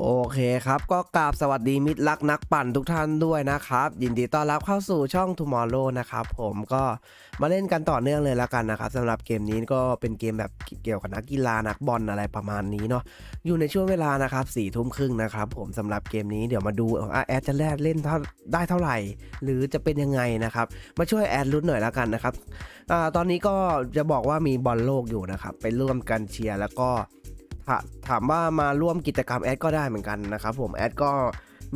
โอเคครับก็กราบสวัสดีมิตรรักนักปั่นทุกท่านด้วยนะครับ ยินดีต้อนรับเข้าสู่ช่อง Tomorrow นะครับผมก็มาเล่นกันต่อเนื่องเลยแล้วกันนะครับสำหรับเกมนี้ก็เป็นเกมแบบเกี่ยวกับนักกีฬานักบอลอะไรประมาณนี้เนาะอยู่ในช่วงเวลานะครับสี่ทุ่มครึ่งนะครับผมสำหรับเกมนี้เดี๋ยวมาดูว่าแอดจะแลดเล่นได้เท่าไหร่ หรือจะเป็นยังไงนะครับมาช่วยแอดลุ้นหน่อยแล้วกันนะครับอตอนนี้ก็จะบอกว่ามีบอลโลกอยู่นะครับไปร่วมกันเชียร์แล้วก็ ถามว่ามาร่วมกิจกรรมแอดก็ได้เหมือนกันนะครับผมแอดก็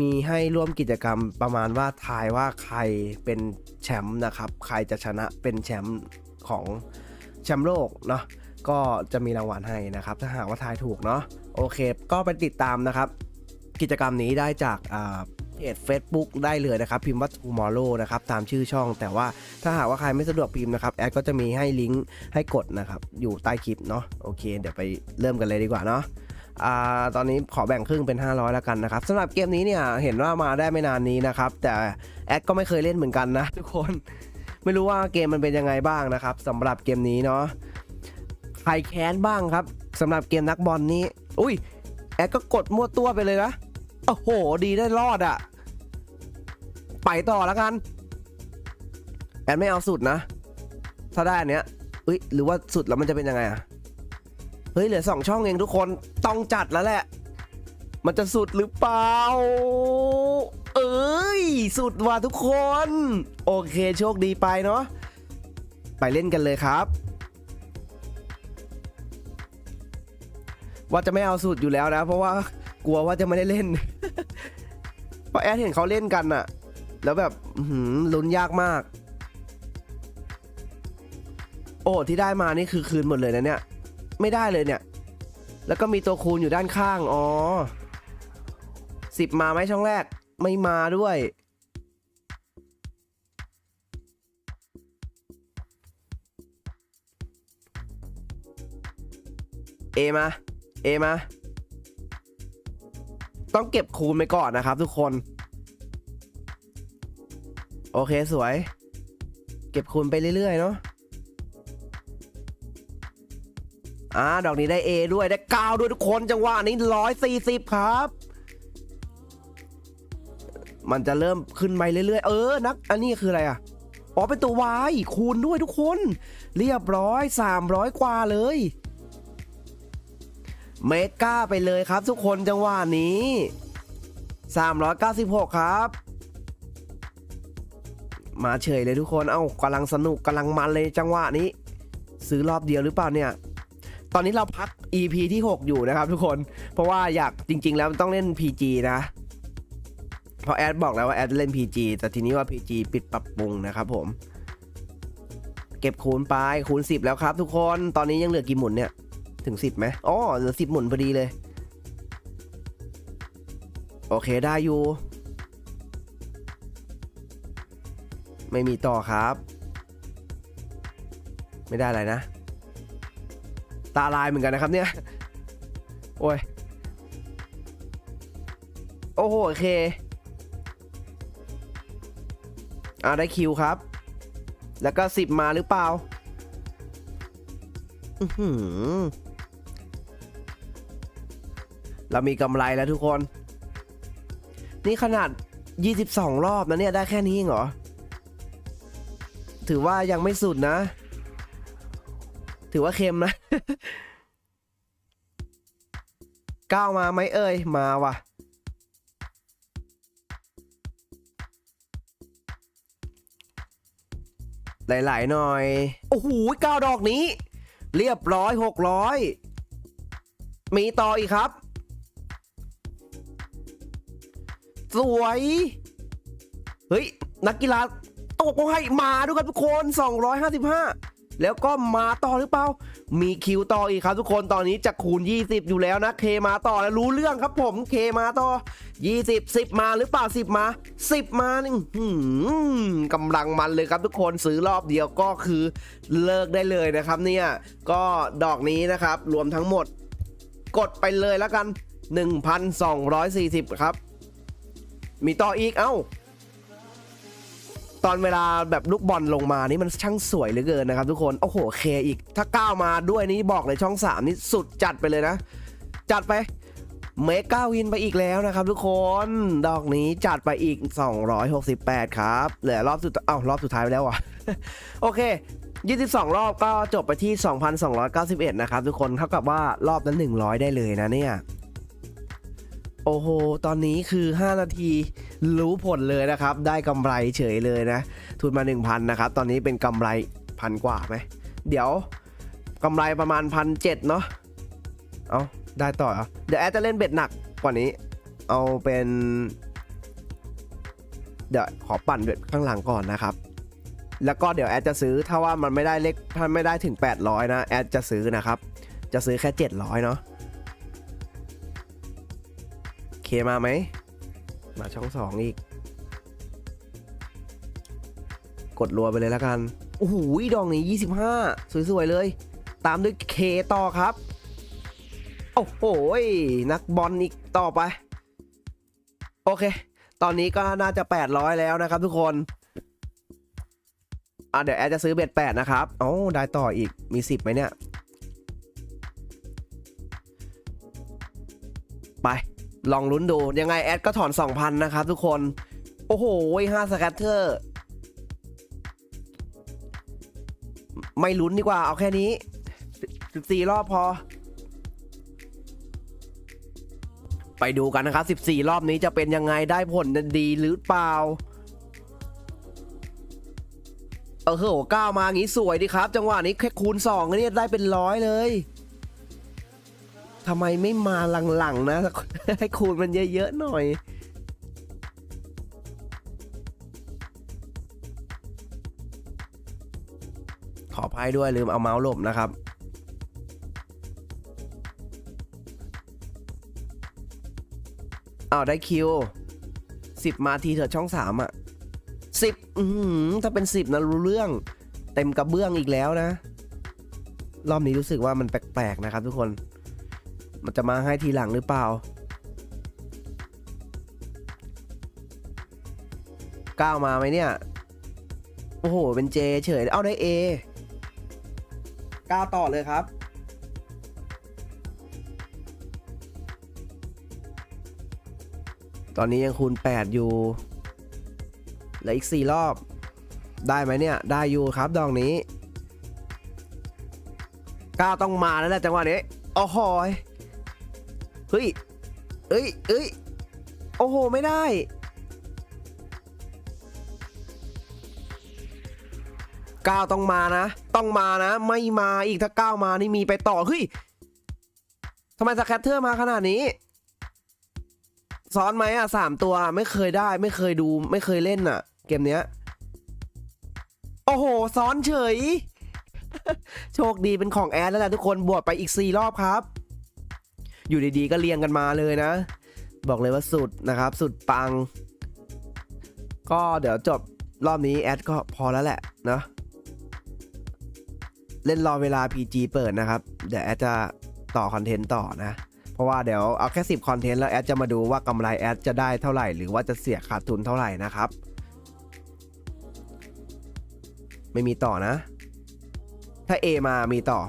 มีให้ร่วมกิจกรรมประมาณว่าทายว่าใครเป็นแชมป์นะครับ ใครจะชนะเป็นแชมป์ของแชมป์โลกเนาะก็จะมีรางวัลให้นะครับ ถ้าหากว่าทายถูกเนาะโอเค ก็ไปติดตามนะครับ กิจกรรมนี้ได้จาก เพจ Facebook ได้เลยนะครับ พิมพ์ว่า tomorrow นะครับ ตามชื่อช่อง แต่ว่าถ้าหากว่าใครไม่สะดวกพิมพ์นะครับแอดก็จะมีให้ลิงก์ให้กดนะครับ อยู่ใต้คลิปเนาะโอเค เดี๋ยวไปเริ่มกันเลยดีกว่าเนาะอตอนนี้ขอแบ่งครึ่งเป็น 500 แล้วกันนะครับสำหรับเกมนี้เนี่ยเห็นว่ามาได้ไม่นานนี้นะครับ แต่แอดก็ไม่เคยเล่นเหมือนกันนะ ทุกคนไม่รู้ว่าเกมมันเป็นยังไงบ้างนะครับสำหรับเกมนี้เนาะใครแค้นบ้างครับสำหรับเกมนักบอลนี้ อุ้ยแอดก็กดมั่วตัวไปเลยนะโอ้โห ดีได้รอดอะ่ะ ไปต่อแล้วกัน แอดไม่เอาสุดนะ ถ้าได้อันเนี้ยอุ้ยหรือว่าสุดแล้วมันจะเป็นยังไงอะเฮ้ยเหลือสองช่องเองทุกคนต้องจัดแล้วแหละ มันจะสุดหรือเปล่า เอ้ย สุดว่ะทุกคน โอเคโชคดีไปเนาะไปเล่นกันเลยครับ ว่าจะไม่เอาสูตรอยู่แล้วนะ เพราะว่ากลัวว่าจะไม่ได้เล่นเพราะแอดเห็นเขาเล่นกันอะ แล้วแบบลุ้นยากมาก โอ้ที่ได้มานี่คือคืนหมดเลยนะเนี่ย ไม่ได้เลยเนี่ย แล้วก็มีตัวคูณอยู่ด้านข้าง อ๋อสิบมาไหมช่องแรก ไม่มาด้วย เอมา เอมา ต้องเก็บคูณไปก่อนนะครับทุกคน โอเคสวย เก็บคูณไปเรื่อยๆเนาะอ่าดอกนี้ได้ A ด้วยได้9ด้วยทุกคนจังหวะนี้140ครับ มันจะเริ่มขึ้นไปเรื่อยๆ เออนัก อันนี้คืออะไรอะอ๋อเป็นตัว Y คูณด้วยทุกคน เรียบร้อย 300 กว่าเลย เมก้าไปเลยครับทุกคนจังหวะนี้ 396 ครับ มาเฉยเลยทุกคนเอ้ากำลังสนุกกำลังมันเลยจังหวะนี้ ซื้อรอบเดียวหรือเปล่าเนี่ย ตอนนี้เราพัก EP ที่ 6 อยู่นะครับทุกคนเพราะว่าอยากจริง ๆ แล้วมันต้องเล่น PG นะเพราะแอดบอกแล้วว่าแอดเล่น PG แต่ทีนี้ว่า PG ปิดปรับปรุงนะครับผม เก็บคูณไปคูณ 10 แล้วครับทุกคนตอนนี้ยังเหลือกี่หมุนเนี่ยถึง 10ไหมอ๋อเหลือ 10 หมุนพอดีเลย โอเคได้อยู่ ไม่มีต่อครับ ไม่ได้อะไรนะ ตาลายเหมือนกันนะครับเนี่ย โอ้ย โอ้โหโอเคอ่าได้คิวครับ แล้วก็ 10 มาหรือเปล่าเรามีกำไรแล้วทุกคน นี่ขนาด 22 รอบนะเนี่ย ได้แค่นี้เหรอ ถือว่ายังไม่สุดนะ ถือว่าเค็มนะก้าวมาไหมเอ่ย มาว่ะ หลาย ๆ หน่อย โอ้โหเก้าดอกนี้ เรียบร้อยหกร้อยมีต่ออีกครับ สวย เฮ้ย นักกีฬา ตกให้มาด้วยครับทุกคน 255 แล้วก็มาต่อหรือเปล่า มีคิวต่ออีกครับทุกคนตอนนี้จะคูณ 20 อยู่แล้วนะเคมาต่อแล้วรู้เรื่องครับผมเคมาต่อ 20 10 มาหรือเปล่า 10 มา 10 มาหนี่หืมกำลังมันเลยครับทุกคนซื้อรอบเดียวก็คือเลิกได้เลยนะครับเนี่ยก็ดอกนี้นะครับรวมทั้งหมด กดไปเลยแล้วกัน 1,240 ครับ มีต่ออีกเอ้า ตอนเวลาแบบลูกบอลลงมานี่มันช่างสวยเหลือเกินนะครับทุกคน โอ้โหเคอีก ถ้าก้าวมาด้วยนี่บอกเลยช่อง 3 นี่สุดจัดไปเลยนะ จัดไปเมก้าวินไปอีกแล้วนะครับทุกคน ดอกนี้จัดไปอีก 268 ครับเหลือรอบสุดเอ้ารอบสุดท้ายไปแล้วอะ โอเค 22 รอบก็จบไปที่ 2,291 นะครับทุกคนเท่ากับว่ารอบนั้น 100 ได้เลยนะเนี่ย โอ้โห ตอนนี้คือ 5 นาทีรู้ผลเลยนะครับ ได้กำไรเฉยเลยนะ ทุนมา 1,000 นะครับ ตอนนี้เป็นกำไรพันกว่าไหม เดี๋ยวกำไรประมาณพันเเนาะ เอาได้ต่อเหรอเดี๋ยวแอดจะเล่นเบ็ดหนักกว่านี้ เอาเป็น เดี๋ยวขอปั่นเบ็ดข้างหลังก่อนนะครับ แล้วก็เดี๋ยวแอดจะซื้อ ถ้าว่ามันไม่ได้เล็กถ้าไม่ได้ถึง 800 นะ แอดจะซื้อนะครับ จะซื้อแค่ 700 เนาะ มาไหม มาช่องสองอีก กดรัวไปเลยแล้วกัน โอ้โหดอกนี้ 25 สวย ๆ เลย ตามด้วยเคต่อครับ โอ้โห นักบอลอีกต่อไป โอเค ตอนนี้ก็น่าจะ 800 แล้วนะครับทุกคนอะเดี๋ยวแอดจะซื้อเบ็ด8นะครับโอ้ได้ต่ออีก มี10ไหมเนี่ย ไป ลองลุ้นดู ยังไงแอดก็ถอน 2,000 นะครับทุกคน โอ้โห5สแกตเตอร์ ไม่ลุ้นดีกว่า เอาแค่นี้ 14 รอบพอ ไปดูกันนะครับ 14 รอบนี้จะเป็นยังไงได้ผลดีหรือเปล่า เออโหก้าวมางี้สวยดีครับ จังหวะนี้แค่คูณ2เนี่ยได้เป็นร้อยเลย ทำไมไม่มาหลังๆนะ ให้คูณมันเยอะๆหน่อยขออภัยด้วยลืมเอาเมาส์หลบนะครับ อ้าว ได้คิวสิบมาทีเถอะช่องสามอะสิบอืมถ้าเป็นสิบนะรู้เรื่อง เต็มกระเบื้องอีกแล้วนะ รอบนี้รู้สึกว่ามันแปลกๆนะครับทุกคน มันจะมาให้ทีหลังหรือเปล่าก้าวมาไหมเนี่ย โอ้โห เป็นเจเฉย เอาได้เอก้าวต่อเลยครับ ตอนนี้ยังคูณ 8 อยู่ เหลืออีก 4 รอบ ได้ไหมเนี่ย ได้อยู่ครับดอกนี้ก้าวต้องมาแล้วแหละจังหวะนี้ โอ้โหย เฮ้ย เอ้ย เอ้ย โอ้โห ไม่ได้ ก้าวต้องมานะ ต้องมานะ ไม่มาอีกถ้าก้าวมานี่มีไปต่อ เฮ้ยทำไมสแคตเตอร์มาขนาดนี้ ซ้อนไหมอะสามตัวไม่เคยได้ ไม่เคยดู ไม่เคยเล่นอะ เกมเนี้ย โอ้โห ซ้อนเฉย โชคดีเป็นของแอดแล้วแหละทุกคนบวกไปอีก4รอบครับ อยู่ดีๆก็เรียงกันมาเลยนะ บอกเลยว่าสุดนะครับ สุดปัง ก็เดี๋ยวจบรอบนี้แอดก็พอแล้วแหละเนาะเล่นรอเวลา PG เปิดนะครับ เดี๋ยวแอดจะต่อคอนเทนต์ต่อนะ เพราะว่าเดี๋ยวเอาแค่ 10 คอนเทนต์แล้วแอดจะมาดูว่ากำไรแอดจะได้เท่าไหร่ หรือว่าจะเสียขาดทุนเท่าไหร่นะครับ ไม่มีต่อนะ ถ้า A มามีต่อ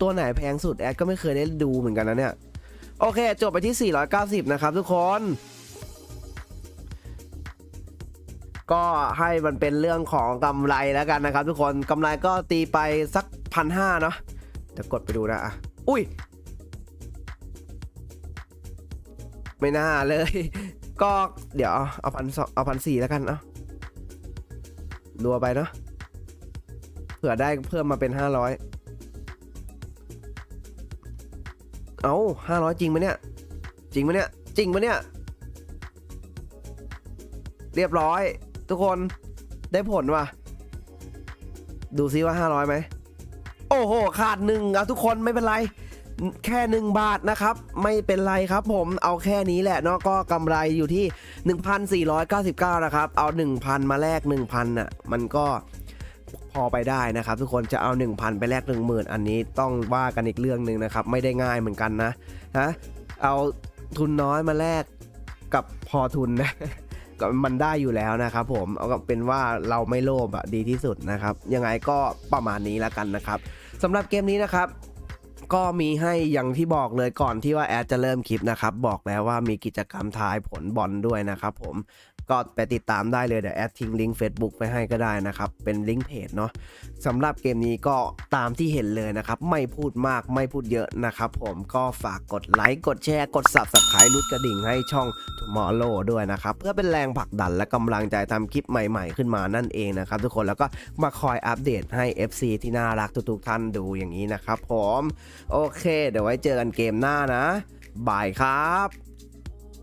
ตัวไหนแพงสุดแอดก็ไม่เคยได้ดูเหมือนกันนะเนี่ย โอเค จบไปที่ 490 นะครับทุกคน ก็ให้มันเป็นเรื่องของกำไรแล้วกันนะครับ ทุกคนกำไรก็ตีไปสักพันห้าเนาะเดี๋ยวกดไปดูนะอะอุ้ย ไม่น่าเลย ก็เดี๋ยวเอาพันสองเอาพันสี่แล้วกันเนาะรัวไปเนาะเผื่อได้เพิ่มมาเป็นห้าร้อย เอาห้าร้อยจริงไหมเนี่ย จริงไหมเนี่ย จริงไหมเนี่ย เรียบร้อย ทุกคนได้ผลว่ะ ดูซิว่า500ไหม โอ้โห ขาดหนึ่งอะทุกคนไม่เป็นไร แค่1บาทนะครับ ไม่เป็นไรครับผมเอาแค่นี้แหละเนาะก็กำไรอยู่ที่ 1,499 นะครับ เอา 1,000 มาแลก1,000น่ะ มันก็ พอไปได้นะครับ ทุกคนจะเอา 1,000 ไปแลก10,000 อันนี้ต้องว่ากันอีกเรื่องหนึ่งนะครับ ไม่ได้ง่ายเหมือนกันนะฮะเอาทุนน้อยมาแลกกับพอทุนนะก็มันได้อยู่แล้วนะครับผมเอาเป็นว่าเราไม่โลภอะดีที่สุดนะครับ ยังไงก็ประมาณนี้แล้วกันนะครับสำหรับเกมนี้นะครับก็มีให้อย่างที่บอกเลยก่อนที่ว่าแอดจะเริ่มคลิปนะครับ บอกแล้วว่ามีกิจกรรมทายผลบอลด้วยนะครับผม ก็ไปติดตามได้เลยเดี๋ยวแอดทิ้งลิงก์ Facebook ไปให้ก็ได้นะครับ เป็นลิงก์เพจเนาะสำหรับเกมนี้ก็ตามที่เห็นเลยนะครับ ไม่พูดมากไม่พูดเยอะนะครับผมก็ฝากกดไลค์กดแชร์กด Subscribe รุดกระดิ่งให้ช่อง Tomorrow ด้วยนะครับ เพื่อเป็นแรงผลักดันและกำลังใจทำคลิปใหม่ ๆ ขึ้นมานั่นเองนะครับทุกคนแล้วก็มาคอยอัปเดตให้ FC ที่น่ารักทุกๆท่านดูอย่างนี้นะครับผม โอเค เดี๋ยวไว้เจอกันเกมหน้านะบายครับ